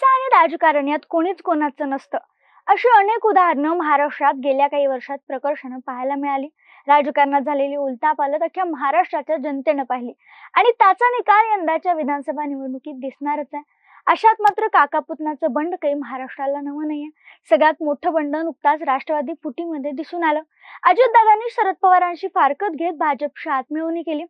पैसा आणि राजकारण यात कोणीच कोणाचं नसतं. अशी अनेक उदाहरणं महाराष्ट्रात गेल्या काही वर्षात प्रकर्षानं पाहायला मिळाली. राजकारणात झालेली उलथापालट अख्ख्या महाराष्ट्राच्या जनतेनं पाहिली. आणि त्याचा निकाल यंदाच्या विधानसभा निवडणुकीत दिसणारच आहे. अशात मात्र काकापुतनाचं बंड काही महाराष्ट्राला नवं नाहीये. सगळ्यात मोठं बंड नुकताच राष्ट्रवादी फुटीमध्ये दिसून आलं. अजितदादांनी शरद पवारांशी फारकत घेत भाजपशी आत्मिळवणी केली.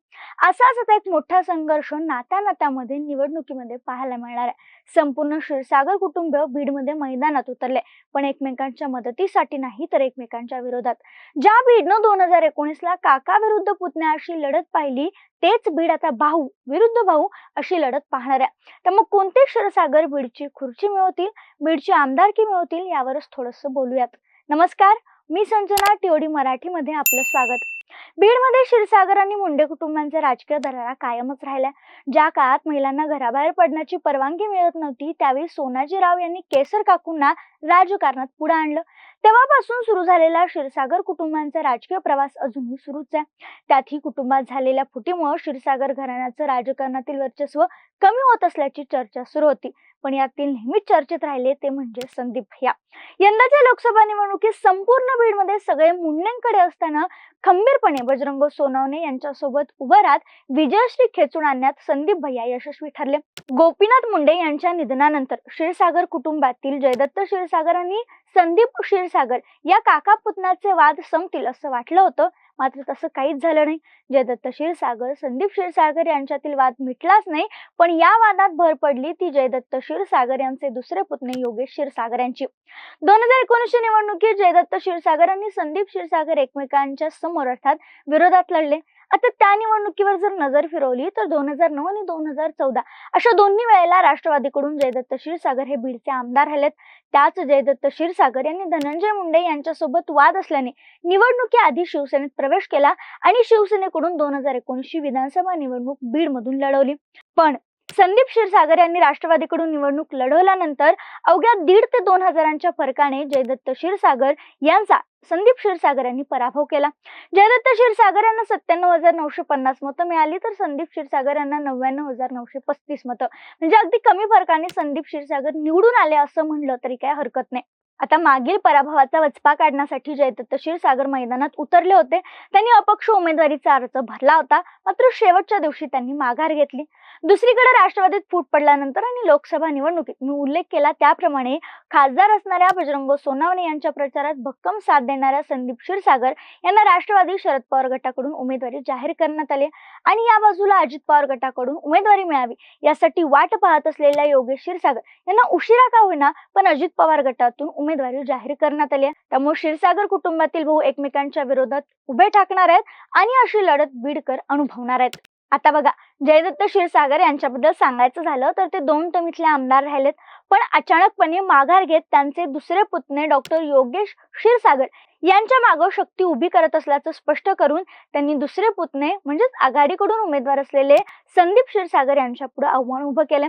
असाच आता एक मोठा संघर्ष नात्या नात्यामध्ये निवडणुकीमध्ये पाहायला मिळणार आहे. संपूर्ण क्षीरसागर कुटुंब बीडमध्ये मैदानात उतरले पण एकमेकांच्या मदतीसाठी नाही तर एकमेकांच्या विरोधात. ज्या बीडनं दोन हजार एकोणीस ला काका विरुद्ध पुतण्या अशी लढत पाहिली तेच बीड आता भाऊ विरुद्ध भाऊ अशी लढत पाहणार आहे तर मग कोणते क्षीरसागर बीडची खुर्ची मिळवतील बीडची आमदारकी मिळवतील यावरच थोडस बोलूयात. नमस्कार मी संजना टिओडी मराठीमध्ये आपलं स्वागत. बीडमध्ये क्षीरसागर आणि मुंडे कुटुंबांचा राजकीय दरारा कायमच राहिला ज्या काळात महिलांना घराबाहेर पडण्याची परवानगी मिळत नव्हती त्यावेळी सोनाजीराव यांनी केसर काकूंना राजकारणात पुढे आणलं. तेव्हापासून सुरू झालेला क्षीरसागर कुटुंबांचा राजकीय प्रवास अजूनही सुरूच आहे. त्यातही कुटुंबात झालेल्या फुटीमुळे क्षीरसागर घराण्याचं राजकारणातील वर्चस्व कमी होत असल्याची चर्चा सुरू होती. पण यातील नेहमीच चर्चेत राहिले ते म्हणजे संदीप भैया. यंदाच्या लोकसभा निवडणुकीत संपूर्ण बीडमध्ये सगळे मुंडेंकडे असताना खंबीरपणे बजरंग सोनवणे यांच्यासोबत उभं राहत विजयश्री खेचून आणण्यात संदीप भैया यशस्वी ठरले. गोपीनाथ मुंडे यांच्या निधनानंतर क्षीरसागर कुटुंबातील जयदत्त क्षीरसागर आणि संदीप क्षीरसागर या काका पुतण्याचे वाद संपतील असं वाटलं होतं. मात्र तसं काहीच झालं नाही. जयदत्त क्षीरसागर संदीप क्षीरसागर यांच्यातील वाद मिटलाच नाही पण या वादात भर पडली ती जयदत्त क्षीरसागर यांचे दुसरे पुतणे योगेश क्षीरसागर यांची. दोन हजार एकोणीसच्या निवडणुकीत जयदत्त क्षीरसागर आणि संदीप क्षीरसागर एकमेकांच्या समोर अर्थात विरोधात लढले. आता त्या निवडणुकीवर जर नजर फिरवली तर दोन हजार नऊ आणि दोन हजार चौदा अशा दोन्ही वेळेला राष्ट्रवादीकडून जयदत्त क्षीरसागर हे बीडचे आमदार राहिलेत त्याच जयदत्त क्षीरसागर यांनी धनंजय मुंडे यांच्यासोबत वाद असल्याने निवडणुकीआधी शिवसेनेत प्रवेश केला आणि शिवसेनेकडून दोन हजार एकोणीसची विधानसभा निवडणूक बीडमधून लढवली. पण संदीप क्षीरसागर यांनी राष्ट्रवादीकडून निवडणूक लढवल्यानंतर अवघ्या दीड ते दोन हजारांच्या फरकाने जयदत्त क्षीरसागर यांचा संदीप क्षीरसागर यांनी पराभव केला. जयदत्त क्षीरसागर यांना सत्त्याण्णव हजार नऊशे पन्नास मतं मिळाली तर संदीप क्षीरसागर यांना नव्याण्णव हजार नऊशे पस्तीस मतं. म्हणजे अगदी कमी फरकाने संदीप क्षीरसागर निवडून आले असं म्हणलं तरी काय हरकत नाही. आता मागील पराभवाचा वचपा काढण्यासाठी जयदत्त क्षीरसागर मैदानात उतरले होते. त्यांनी अपक्ष उमेदवारीचा अर्ज भरला होता. मात्र शेवटच्या दिवशी त्यांनी माघार घेतली. दुसरीकडे राष्ट्रवादीत फूट पडल्यानंतर आणि लोकसभा निवडणुकीत मी उल्लेख केला त्याप्रमाणे खासदार असणाऱ्या बजरंग सोनावणे यांच्या प्रचारात भक्कम साथ देणाऱ्या संदीप क्षीरसागर यांना राष्ट्रवादी शरद पवार गटाकडून उमेदवारी जाहीर करण्यात आली आणि या बाजूला अजित पवार गटाकडून उमेदवारी मिळावी यासाठी वाट पाहत असलेल्या योगेश क्षीरसागर यांना उशिरा का होईना पण अजित पवार गटातून उमेदवारी जाहीर करण्यात आली त्यामुळे क्षीरसागर कुटुंबातील भाऊ एकमेकांच्या विरोधात उभे ठाकणार आहेत आणि अशी लढत बीडकर अनुभवणार आहेत. आता बघा जयदत्त क्षीरसागर यांच्याबद्दल सांगायचं झालं तर ते दोन टमीतले आमदार राहिलेत. पण अचानकपणे माघार घेत त्यांचे दुसरे पुतणे डॉक्टर योगेश क्षीरसागर यांच्या मागं शक्ती उभी करत असल्याचं स्पष्ट करून त्यांनी दुसरे पुतणे म्हणजेच आघाडीकडून उमेदवार असलेले संदीप क्षीरसागर यांच्या पुढे आव्हान उभं केलं.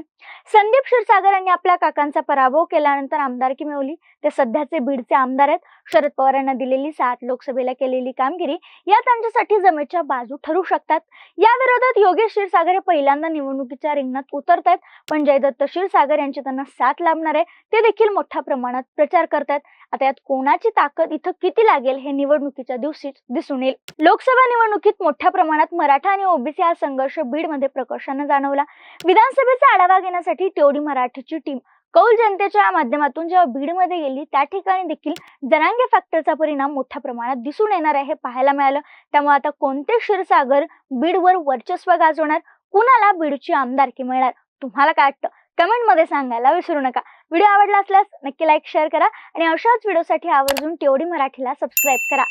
संदीप क्षीरसागर यांनी आपल्या काकांचा पराभव केल्यानंतर आमदारकी मिळवली. ते सध्याचे बीडचे आमदार आहेत. शरद पवार यांना दिलेली सात लोकसभेला केलेली कामगिरी या त्यांच्यासाठी जमेच्या बाजू ठरू शकतात. या विरोधात योगेश क्षीरसागर हे पहिल्यांदा निवडणुकीच्या रिंगणात उतरत आहेत पण जयदत्त क्षीरसागर यांची त्यांना साथ लाभणार आहे. ते देखील मोठ्या प्रमाणात प्रचार करतायत. आता यात कोणाची ताकद इथं किती लागेल हे निवडणुकीच्या दिवशीच दिसून येईल. लोकसभा निवडणुकीत मोठ्या प्रमाणात मराठा आणि ओबीसी हा संघर्ष बीडमध्ये प्रकर्षानं जाणवला. विधानसभेचा आढावा घेण्यासाठी तेवढी मराठीची टीम कौल जनतेच्या माध्यमातून जेव्हा बीडमध्ये गेली त्या ठिकाणी देखील जनांगे फॅक्टरचा परिणाम मोठ्या प्रमाणात दिसून येणार आहे हे पाहायला मिळालं. त्यामुळे आता कोणते क्षीरसागर बीडवर वर्चस्व गाजवणार? कुणाला बीडची आमदारकी मिळणार? तुम्हाला काय वाटतं? कमेंटमध्ये सांगायला विसरू नका. व्हिडिओ आवडला असल्यास नक्की लाईक शेअर करा आणि अशाच व्हिडिओसाठी आवर्जून तेवढी मराठीला सबस्क्राईब करा.